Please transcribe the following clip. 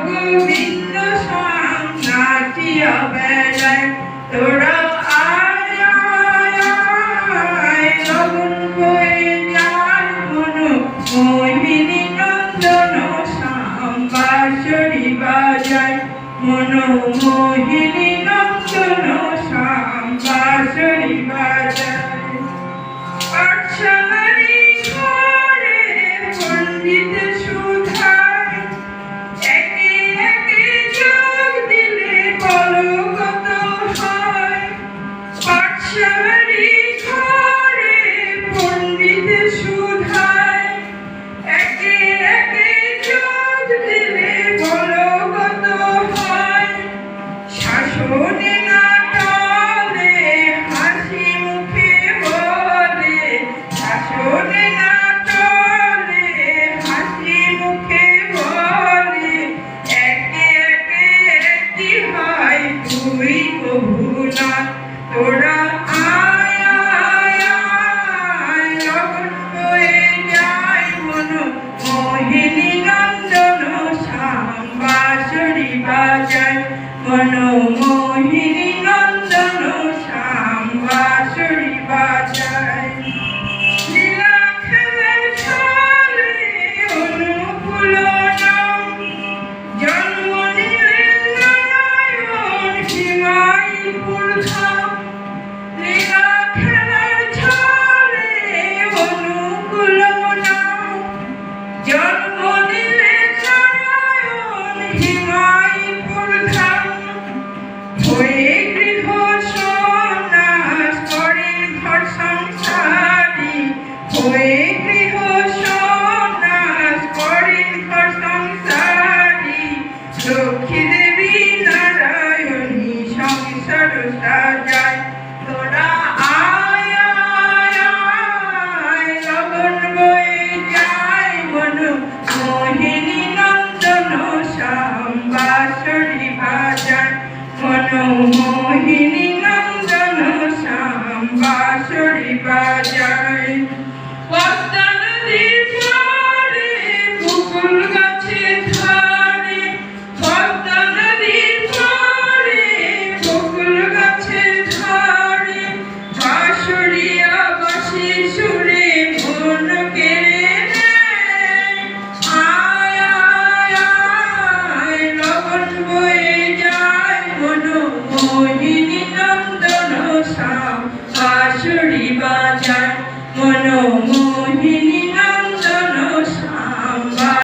গোবিন্দ নাচিয়া বেলায় তোরা মনোমোহিনী নন্দন শ্যাম বাসরি বাজায় পাঠশালা বাঁচাই